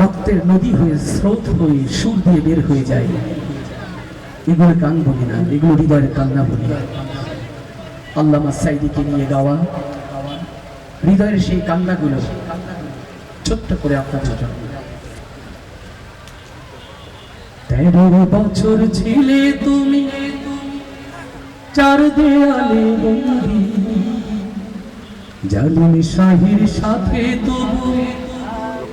রক্তের নদী হয়ে, স্রোত হয়ে, সুর দিয়ে বের হয়ে যায়। এগুলো গান বলি না, এগুলো হৃদয়ের কান্না বলি। আল্লামা সাইদিকে নিয়ে গাওয়া হৃদয়ের সেই কান্নাগুলো ছোট্ট করে আপনাদের জন্য। তেরো বছর ছিলে তুমি, চার দেয়ালে বন্দি। জালিম শাহির সাথে তবু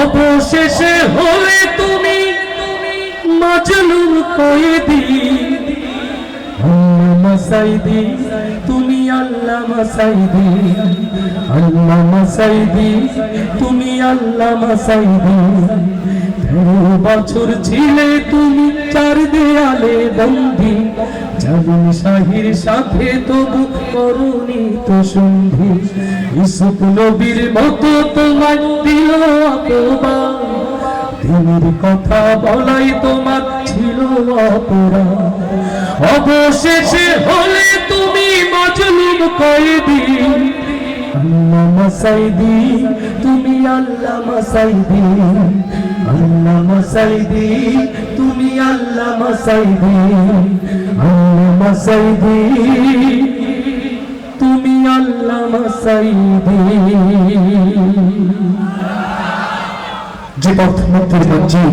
অবশেষে হলে তুমি মাজলুম কয়েদি মাসাইদি, তুমি আল্লাহ আল্লাহ তুমি আল্লাহ তেরো বছর ছিলে তুমি চার দেয়ালে বন্দি। জালিম শাহির সাথে তবু করুণী তো সন্ধি। ইসুক নবীর মতো তোমার কথা বলাই তোমার ছিল অবশেষে হলে তুমি মজলুম কয়েদি। আল্লাহ মাসাইদি, তুমি আল্লাহ মাসাইদি। আল্লাহ মাসাইদি, তুমি আল্লাহ মাসাইদি। আল্লাহ মাসাইদি, তুমি আল্লাহ মাসাইদি। পথ মুক্তির মঞ্জিল